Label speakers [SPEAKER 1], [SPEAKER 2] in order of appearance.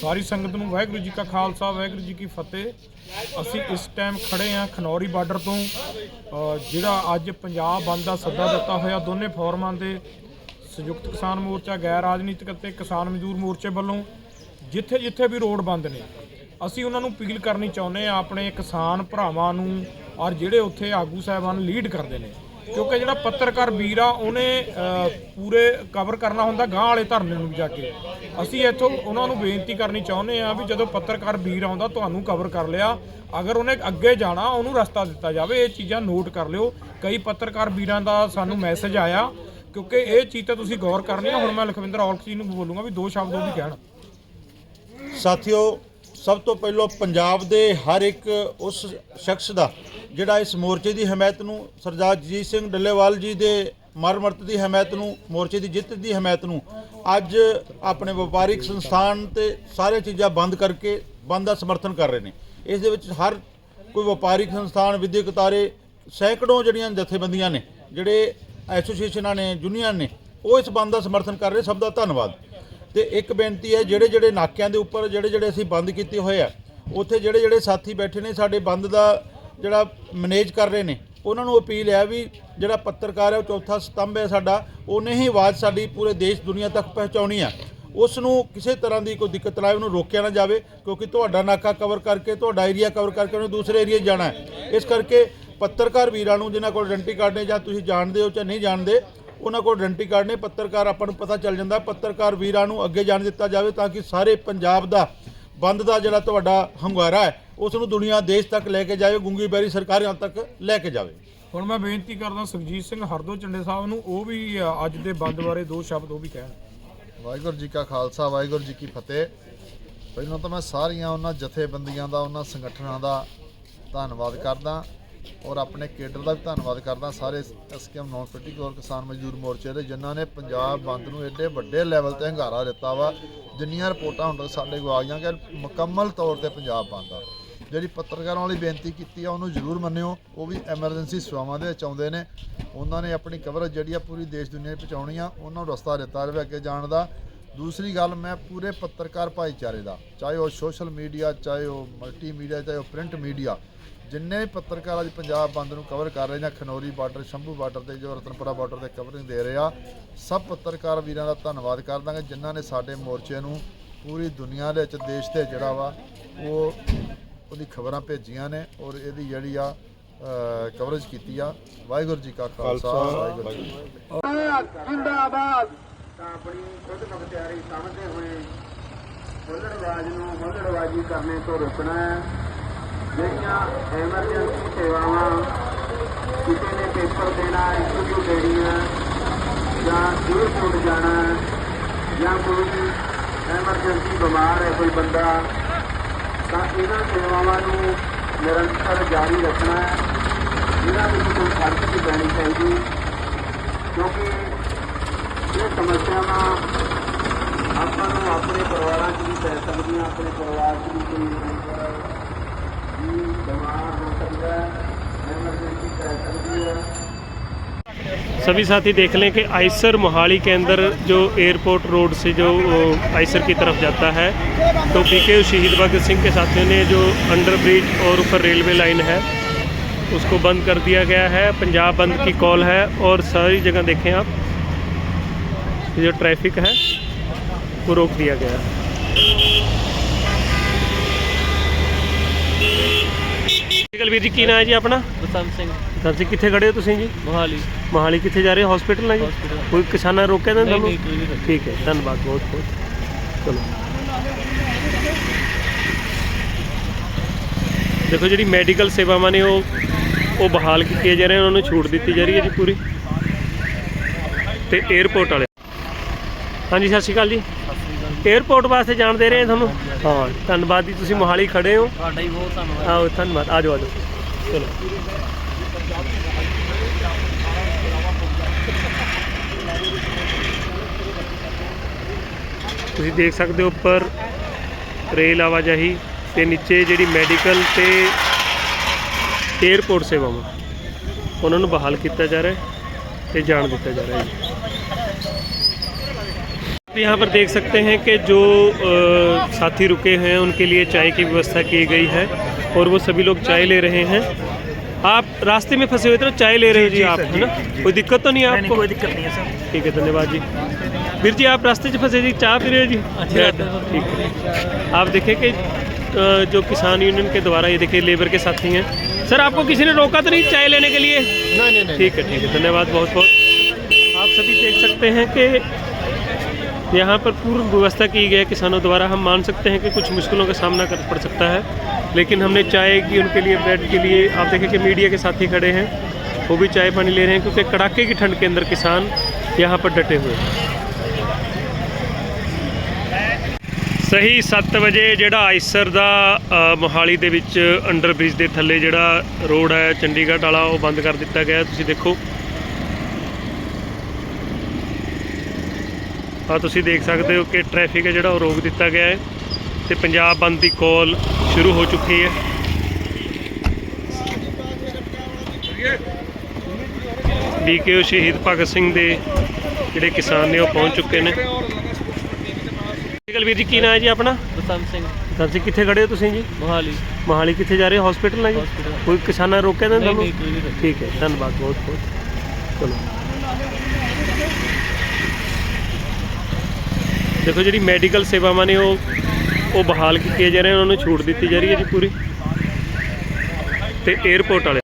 [SPEAKER 1] ਸਾਰੀ ਸੰਗਤ ਨੂੰ ਵਾਹਿਗੁਰੂ ਜੀ ਕਾ ਖਾਲਸਾ, ਵਾਹਿਗੁਰੂ ਜੀ ਕੀ ਫਤਿਹ। ਅਸੀਂ ਇਸ ਟਾਈਮ ਖੜੇ ਹਾਂ ਖਨੌਰੀ ਬਾਰਡਰ ਤੋਂ। ਜਿਹੜਾ ਅੱਜ ਪੰਜਾਬ ਬੰਦ ਦਾ ਸੱਦਾ ਦਿੱਤਾ ਹੋਇਆ, ਦੋਨੇ ਫੋਰਮਾਂ ਦੇ ਸੰਯੁਕਤ ਕਿਸਾਨ ਮੋਰਚਾ, ਗੈਰ ਰਾਜਨੀਤਿਕ ਅਤੇ ਕਿਸਾਨ ਮਜ਼ਦੂਰ ਮੋਰਚੇ ਵੱਲੋਂ ਜਿੱਥੇ ਜਿੱਥੇ ਵੀ ਰੋਡ ਬੰਦ ਨੇ, ਅਸੀਂ ਉਹਨਾਂ ਨੂੰ ਅਪੀਲ ਕਰਨੀ ਚਾਹੁੰਦੇ ਆ ਆਪਣੇ ਕਿਸਾਨ ਭਰਾਵਾਂ ਨੂੰ ਔਰ ਜਿਹੜੇ ਉੱਥੇ ਆਗੂ ਸਾਹਿਬਾਨ ਲੀਡ ਕਰਦੇ ਨੇ। ਕਿਉਂਕਿ ਜਿਹੜਾ ਪੱਤਰਕਾਰ ਵੀਰ ਆ, ਉਹਨੇ ਪੂਰੇ ਕਵਰ ਕਰਨਾ ਹੁੰਦਾ ਗਾਂ ਵਾਲੇ ਧਰਨੇ ਨੂੰ ਜਾ ਕੇ। ਅਸੀਂ ਇੱਥੋਂ ਉਹਨਾਂ ਨੂੰ ਬੇਨਤੀ ਕਰਨੀ ਚਾਹੁੰਦੇ ਆ ਵੀ ਜਦੋਂ ਪੱਤਰਕਾਰ ਵੀਰ ਆਉਂਦਾ, ਤੁਹਾਨੂੰ ਕਵਰ ਕਰ ਲਿਆ। ਅਗਰ ਉਹਨੇ ਅੱਗੇ ਜਾਣਾ, ਉਹਨੂੰ ਰਸਤਾ ਦਿੱਤਾ ਜਾਵੇ, ਇਹ ਚੀਜ਼ਾਂ ਨੋਟ ਕਰ ਲਿਓ। ਕਈ ਪੱਤਰਕਾਰ ਵੀਰਾਂ ਦਾ ਸਾਨੂੰ ਮੈਸੇਜ ਆਇਆ, ਕਿਉਂਕਿ ਇਹ ਚੀਜ਼ ਤੇ ਤੁਸੀਂ ਗੌਰ ਕਰਨੀ ਆ। ਹੁਣ ਮੈਂ ਲਖਵਿੰਦਰ ਔਲਖ ਜੀ ਨੂੰ ਬੋਲੂੰਗਾ ਵੀ ਦੋ ਸ਼ਬਦ ਉਹ ਵੀ ਕਹਿਣ।
[SPEAKER 2] ਸਾਥੀਓ ਸਭ ਤੋਂ ਪਹਿਲਾਂ ਪੰਜਾਬ ਦੇ ਹਰ ਇੱਕ ਉਸ ਸ਼ਖਸ ਦਾ, ਜਿਹੜਾ ਇਸ ਮੋਰਚੇ ਦੀ ਹਮਾਇਤ ਨੂੰ, ਸਰਦਾਰ ਜੀਤ ਸਿੰਘ ਡੱਲੇਵਾਲ ਜੀ ਦੇ ਮਰਮਰਤ ਦੀ ਹਮਾਇਤ ਨੂੰ, ਮੋਰਚੇ ਦੀ ਜਿੱਤ ਦੀ ਹਮਾਇਤ ਨੂੰ, ਅੱਜ ਆਪਣੇ ਵਪਾਰਿਕ ਸੰਸਥਾਨ ਤੇ ਸਾਰੇ ਚੀਜ਼ਾਂ ਬੰਦ ਕਰਕੇ, ਬੰਦ ਦਾ ਸਮਰਥਨ ਕਰ ਰਹੇ ਨੇ। ਇਸ ਦੇ ਵਿੱਚ ਹਰ ਕੋਈ ਵਪਾਰਿਕ ਸੰਸਥਾਨ, ਵਿਦਿਅਕ ਅਦਾਰੇ ਸੈਂਕੜੋਂ ਜਿਹੜੀਆਂ ਜਥੇਬੰਦੀਆਂ ਨੇ, ਜਿਹੜੇ ਐਸੋਸੀਏਸ਼ਨਾਂ ਨੇ, ਯੂਨੀਅਨ ਨੇ, ਉਹ ਇਸ ਬੰਦ ਦਾ ਸਮਰਥਨ ਕਰ ਰਹੇ ਸਭ ਦਾ ਧੰਨਵਾਦ। ਤੇ ਇੱਕ ਬੇਨਤੀ ਹੈ, ਜਿਹੜੇ ਜਿਹੜੇ ਨਾਕਿਆਂ ਦੇ ਉੱਪਰ ਜਿਹੜੇ ਜਿਹੜੇ ਅਸੀਂ ਬੰਦ ਕੀਤੇ ਹੋਏ ਆ, ਉੱਥੇ ਜਿਹੜੇ ਜਿਹੜੇ ਸਾਥੀ ਬੈਠੇ ਨੇ, ਸਾਡੇ ਬੰਦ ਦਾ ਜਿਹੜਾ ਮੈਨੇਜ ਕਰ ਰਹੇ ਨੇ, ਉਹਨਾਂ ਨੂੰ ਅਪੀਲ ਹੈ ਵੀ ਜਿਹੜਾ ਪੱਤਰਕਾਰ ਹੈ, ਉਹ ਚੌਥਾ ਸਤੰਭ ਹੈ ਸਾਡਾ, ਉਹਨੇ ਹੀ ਆਵਾਜ਼ ਸਾਡੀ ਪੂਰੇ ਦੇਸ਼ ਦੁਨੀਆ ਤੱਕ ਪਹੁੰਚਾਉਣੀ ਆ। ਉਸ ਨੂੰ ਕਿਸੇ ਤਰ੍ਹਾਂ ਦੀ ਕੋਈ ਦਿੱਕਤ ਨਾ ਆਏ ਉਹਨੂੰ ਰੋਕਿਆ ਨਾ ਜਾਵੇ, ਕਿਉਂਕਿ ਤੁਹਾਡਾ ਨਾਕਾ ਕਵਰ ਕਰਕੇ, ਤੁਹਾਡਾ ਏਰੀਆ ਕਵਰ ਕਰਕੇ ਉਹਨੇ ਦੂਸਰੇ ਏਰੀਆ ਜਾਣਾ ਹੈ। ਇਸ ਕਰਕੇ ਪੱਤਰਕਾਰ ਵੀਰਾਂ ਨੂੰ, ਜਿਨ੍ਹਾਂ ਕੋਲ ਆਇਡੈਂਟੀ ਕਾਰਡ ਨੇ ਜਾਂ ਤੁਸੀਂ ਜਾਣਦੇ ਹੋ ਜਾਂ ਨਹੀਂ ਜਾਣਦੇ ਉਹਨਾਂ ਕੋਲ ਆਇਡੈਂਟੀ ਕਾਰਡ ਨੇ ਪੱਤਰਕਾਰ ਆਪਾਂ ਨੂੰ ਪਤਾ ਚੱਲ ਜਾਂਦਾ ਪੱਤਰਕਾਰ ਵੀਰਾਂ ਨੂੰ ਅੱਗੇ ਜਾਣ ਦਿੱਤਾ ਜਾਵੇ ਤਾਂ ਕਿ ਸਾਰੇ ਪੰਜਾਬ ਦਾ ਬੰਦ ਦਾ ਜਿਹੜਾ ਤੁਹਾਡਾ ਹੰਗਾਰਾ ਹੈ ਉਸ ਨੂੰ ਦੁਨੀਆ ਦੇਸ਼ ਤੱਕ ਲੈ ਕੇ ਜਾਵੇ ਗੁੰਗੀ ਬੈਰੀ ਸਰਕਾਰਾਂ ਤੱਕ ਲੈ ਕੇ ਜਾਵੇ।
[SPEAKER 1] ਹੁਣ ਮੈਂ ਬੇਨਤੀ ਕਰਦਾ ਸੁਖਜੀਤ ਸਿੰਘ ਹਰਦੋ ਚੰਡੇ ਸਾਹਿਬ ਨੂੰ ਉਹ ਵੀ ਅੱਜ ਦੇ ਬੰਦ ਬਾਰੇ ਦੋ ਸ਼ਬਦ ਉਹ ਵੀ ਕਹਿਣ।
[SPEAKER 3] ਵਾਹਿਗੁਰੂ ਜੀ ਕਾ ਖਾਲਸਾ ਵਾਹਿਗੁਰੂ ਜੀ ਕੀ ਫਤਿਹ। ਪਹਿਲਾਂ ਤਾਂ ਮੈਂ ਸਾਰੀਆਂ ਉਹਨਾਂ ਜਥੇਬੰਦੀਆਂ ਦਾ ਉਹਨਾਂ ਸੰਗਠਨਾਂ ਦਾ ਧੰਨਵਾਦ ਕਰਦਾ। ਔਰ ਆਪਣੇ ਕੇਡਰ ਦਾ ਵੀ ਧੰਨਵਾਦ ਕਰਦਾ ਸਾਰੇ ਐਸਕੇਐਮ ਨੌਨ ਔਰ ਕਿਸਾਨ ਮਜ਼ਦੂਰ ਮੋਰਚੇ ਦੇ, ਜਿਨ੍ਹਾਂ ਨੇ ਪੰਜਾਬ ਬੰਦ ਨੂੰ ਏਡੇ ਵੱਡੇ ਲੈਵਲ ਤੇ ਹੰਗਾਰਾ ਦਿੱਤਾ ਵਾ। ਜਿੰਨੀਆਂ ਰਿਪੋਰਟਾਂ ਹੁਣ ਤੱਕ ਸਾਡੇ ਕੋਲ ਆ ਗਈਆਂ ਕਿ ਮੁਕੰਮਲ ਤੌਰ ਤੇ ਪੰਜਾਬ ਬੰਦ ਆ। ਜਿਹੜੀ ਪੱਤਰਕਾਰਾਂ ਵਾਲੀ ਬੇਨਤੀ ਕੀਤੀ ਆ, ਉਹਨੂੰ ਜ਼ਰੂਰ ਮੰਨਿਓ। ਉਹ ਵੀ ਐਮਰਜੈਂਸੀ ਸੇਵਾਵਾਂ ਦੇ ਵਿੱਚ ਆਉਂਦੇ ਨੇ। ਉਹਨਾਂ ਨੇ ਆਪਣੀ ਕਵਰੇਜ ਜਿਹੜੀ ਆ ਪੂਰੀ ਦੇਸ਼ ਦੁਨੀਆ 'ਚ ਪਹੁੰਚਾਉਣੀ ਆ, ਉਹਨਾਂ ਨੂੰ ਰਸਤਾ ਦਿੱਤਾ ਜਾਵੇ ਅੱਗੇ ਜਾਣ ਦਾ। ਦੂਸਰੀ ਗੱਲ, ਮੈਂ ਪੂਰੇ ਪੱਤਰਕਾਰ ਭਾਈਚਾਰੇ ਦਾ, ਚਾਹੇ ਉਹ ਸੋਸ਼ਲ ਮੀਡੀਆ ਚਾਹੇ ਉਹ ਮਲਟੀ ਮੀਡੀਆ ਚਾਹੇ ਉਹ ਪ੍ਰਿੰਟ ਮੀਡੀਆ ਜਿੰਨੇ ਵੀ ਪੱਤਰਕਾਰ ਅੱਜ ਪੰਜਾਬ ਬੰਦ ਨੂੰ ਕਵਰ ਕਰ ਰਹੇ ਨੇ ਖਨੌਰੀ ਬਾਰਡਰ ਸ਼ੰਭੂ ਬਾਰਡਰ ਤੇ ਜੋ ਰਤਨਪੁਰਾ ਬਾਰਡਰ ਤੇ ਕਵਰਿੰਗ ਦੇ ਰਹੇ ਆ ਸਭ ਪੱਤਰਕਾਰ ਵੀਰਾਂ ਦਾ ਧੰਨਵਾਦ ਕਰਦਾਂਗੇ ਜਿਨ੍ਹਾਂ ਨੇ ਸਾਡੇ ਮੋਰਚੇ ਨੂੰ ਪੂਰੀ ਦੁਨੀਆ ਦੇ ਵਿੱਚ ਦੇਸ਼ ਤੇ ਜਿਹੜਾ ਵਾ ਉਹ ਉਹਦੀ ਖਬਰਾਂ ਭੇਜੀਆਂ ਨੇ ਔਰ ਇਹਦੀ ਜਿਹੜੀ ਆ ਕਵਰੇਜ ਕੀਤੀ ਆ। ਵਾਹਿਗੁਰੂ ਜੀ ਕਾ ਖਾਲਸਾ ਵਾਹਿਗੁਰੂ ਜੀ
[SPEAKER 4] ਜਿੰਦਾਬਾਦ। ਤਾਂ ਆਪਣੀ ਖੁਦ ਮੁਖਤਿਆਰੀ ਸਮਝਦੇ ਹੋਏ ਹੁੱਲੜਬਾਜ਼ ਨੂੰ ਹੁੱਲੜਬਾਜ਼ੀ ਕਰਨੇ ਤੋਂ ਰੋਕਣਾ ਹੈ। ਜਿਹੜੀਆਂ ਐਮਰਜੈਂਸੀ ਸੇਵਾਵਾਂ ਕਿਸੇ ਨੇ ਪੇਪਰ ਦੇਣਾ ਇੰਟਰਵਿਊ ਦੇਣੀ ਹੈ ਜਾਂ ਏਅਰਪੋਰਟ ਜਾਣਾ, ਜਾਂ ਕੋਈ ਐਮਰਜੈਂਸੀ ਬਿਮਾਰ ਹੈ, ਕੋਈ ਬੰਦਾ, ਤਾਂ ਇਹਨਾਂ ਸੇਵਾਵਾਂ ਨੂੰ ਨਿਰੰਤਰ ਜਾਰੀ ਰੱਖਣਾ ਹੈ। ਇਹਨਾਂ ਵਿੱਚ ਕੋਈ ਫ਼ਰਕ ਨਹੀਂ ਪੈਣੀ ਚਾਹੀਦੀ, ਕਿਉਂਕਿ ਇਹ ਸਮੱਸਿਆਵਾਂ ਆਪਾਂ ਨੂੰ ਆਪਣੇ ਪਰਿਵਾਰਾਂ 'ਚ ਵੀ ਪੈ ਸਕਦੀਆਂ, ਆਪਣੇ ਪਰਿਵਾਰ 'ਚ ਵੀ ਕੋਈ
[SPEAKER 5] सभी साथी देख लें कि आइसर मोहाली के अंदर जो एयरपोर्ट रोड से जो आइसर की तरफ़ जाता है तो बीके शहीद भगत सिंह के साथियों ने जो अंडर ब्रिज और ऊपर रेलवे लाइन है, उसको बंद कर दिया गया है। पंजाब बंद की कॉल है और सारी जगह देखें आप जो ट्रैफ़िक है, वो रोक दिया गया है। ਵੀਰ ਜੀ ਕੀ ਨਾਂ ਹੈ ਜੀ ਆਪਣਾ?
[SPEAKER 6] ਬਸੰਤ ਸਿੰਘ।
[SPEAKER 5] ਤੁਸੀਂ ਕਿੱਥੇ ਖੜੇ ਹੋ ਤੁਸੀਂ ਜੀ?
[SPEAKER 6] ਮੋਹਾਲੀ।
[SPEAKER 5] ਮੋਹਾਲੀ ਕਿੱਥੇ ਜਾ ਰਹੇ ਹੋ? ਹਸਪੀਟਲ ਨਾਲ ਜੀ। ਕੋਈ ਕਿਸਾਨਾਂ ਰੋਕਿਆ ਤਾਂ ਤੁਹਾਨੂੰ। ਠੀਕ ਹੈ ਧੰਨਵਾਦ ਬਹੁਤ ਬਹੁਤ। ਚਲੋ। ਦੇਖੋ ਜਿਹੜੀ ਮੈਡੀਕਲ ਸੇਵਾਵਾਂ ਨੇ ਉਹ ਉਹ ਬਹਾਲ ਕੀਤੀਆਂ ਜਾ ਰਹੀਆਂ ਉਹਨਾਂ ਨੂੰ ਛੂਟ ਦਿੱਤੀ ਜਾ ਰਹੀ ਹੈ ਜੀ ਪੂਰੀ। ਤੇ 에어ਪੋਰਟ ਵਾਲੇ। ਹਾਂਜੀ ਸਤਿ ਸ਼੍ਰੀ ਅਕਾਲ ਜੀ। ਏਅਰਪੋਰਟ ਵਾਸਤੇ ਜਾਣ ਦੇ ਰਹੇ ਤੁਹਾਨੂੰ? ਹਾਂ ਧੰਨਵਾਦ ਜੀ ਤੁਸੀਂ ਮੋਹਾਲੀ ਖੜੇ ਹੋ।
[SPEAKER 6] ਤੁਹਾਡਾ ਹੀ ਬਹੁਤ ਧੰਨਵਾਦ।
[SPEAKER 5] ਆਓ ਧੰਨਵਾਦ। ਆਜੋ ਆਜੋ ਚਲੋ। ਤੁਸੀਂ ਦੇਖ ਸਕਦੇ ਹੋ ਉੱਪਰ ਰੇਲ ਆਵਾਜਾਈ ਤੇ ਨੀਚੇ ਜਿਹੜੀ ਮੈਡੀਕਲ ਤੇ ਏਅਰਪੋਰਟ ਸੇਵਾਵਾਂ। ਉਹਨਾਂ ਨੂੰ ਬਹਾਲ ਕੀਤਾ ਜਾ ਰਿਹਾ ਹੈ ਤੇ ਜਾਣ ਦਿੱਤਾ ਜਾ ਰਿਹਾ ਹੈ यहाँ पर देख सकते हैं कि जो अ, साथी रुके हैं उनके लिए चाय की व्यवस्था की गई है और वो सभी लोग चाय ले रहे हैं। आप रास्ते में फंसे हुए थे ना चाय ले रहे हो जी आप है ना? कोई दिक्कत तो नहीं है आपको? कोई दिक्कत नहीं है सर। ठीक है धन्यवाद जी। वीर जी आप रास्ते से फंसे जी चाय पी रहे हो जी? ठीक है। आप देखें कि जो किसान यूनियन के द्वारा ये देखिए लेबर के साथी हैं। सर आपको किसी ने रोका तो नहीं चाय लेने के लिए? नहीं नहीं। ठीक है ठीक है धन्यवाद बहुत बहुत। आप सभी देख सकते हैं कि यहाँ पर पूर्ण व्यवस्था की गई है किसानों द्वारा हम मान सकते हैं कि कुछ मुश्किलों का सामना कर पड़ सकता है लेकिन हमने चाय की उनके लिए ब्रेड के लिए आप देखें कि मीडिया के साथी खड़े हैं वो भी चाय पानी ले रहे हैं क्योंकि कड़ाके की ठंड के अंदर किसान यहाँ पर डटे हुए हैं ਸਹੀ 7 ਵਜੇ ਜਿਹੜਾ ਆਈਸਰ ਦਾ ਅ, ਮੋਹਾਲੀ ਦੇ ਵਿੱਚ ਅੰਡਰ ਬ੍ਰਿਜ ਦੇ ਥੱਲੇ ਜਿਹੜਾ ਰੋਡ ਹੈ ਚੰਡੀਗੜ੍ਹ ਵਾਲਾ ਉਹ ਬੰਦ ਕਰ ਦਿੱਤਾ ਗਿਆ ਹੈ। ਤੁਸੀਂ ਦੇਖੋ ਆ ਤੁਸੀਂ ਦੇਖ ਸਕਦੇ ਹੋ ਕਿ ਟ੍ਰੈਫਿਕ ਹੈ ਜਿਹੜਾ ਉਹ ਰੋਕ ਦਿੱਤਾ ਗਿਆ ਹੈ ਤੇ ਪੰਜਾਬ ਬੰਦ ਦੀ ਕਾਲ ਸ਼ੁਰੂ ਹੋ ਚੁੱਕੀ ਹੈ। ਬੀਕੇਓ ਸ਼ਹੀਦ ਭਗਤ ਸਿੰਘ ਦੇ ਜਿਹੜੇ ਕਿਸਾਨ ਨੇ ਉਹ ਪਹੁੰਚ ਚੁੱਕੇ ਨੇ। ਗੱਲ ਵੀਰ ਜੀ ਕੀ ਨਾਮ ਹੈ ਜੀ ਆਪਣਾ?
[SPEAKER 6] ਬਸੰਤ ਸਿੰਘ।
[SPEAKER 5] ਸਰ ਜੀ ਕਿੱਥੇ ਖੜੇ ਹੋ ਤੁਸੀਂ ਜੀ?
[SPEAKER 6] ਮੋਹਾਲੀ।
[SPEAKER 5] ਮੋਹਾਲੀ ਕਿੱਥੇ ਜਾ ਰਹੇ ਹੋ? ਹਸਪੀਟਲ ਹੈ ਜੀ। ਕੋਈ ਕਿਸਾਨਾਂ ਨੇ ਰੋਕਿਆ ਤਾਂ ਤੁਹਾਨੂੰ। ਠੀਕ ਹੈ ਧੰਨਵਾਦ ਬਹੁਤ ਬਹੁਤ। ਚਲੋ। ਦੇਖੋ ਜਿਹੜੀ ਮੈਡੀਕਲ ਸੇਵਾਵਾਂ ਨੇ ਉਹ ਉਹ ਬਹਾਲ ਕੀਤੀਆਂ ਜਾ ਰਹੀਆਂ ਉਹਨਾਂ ਨੂੰ ਛੂਟ ਦਿੱਤੀ ਜਾ ਰਹੀ ਹੈ ਜੀ ਪੂਰੀ। ਤੇ 에어ਪੋਰਟ ਵਾਲੇ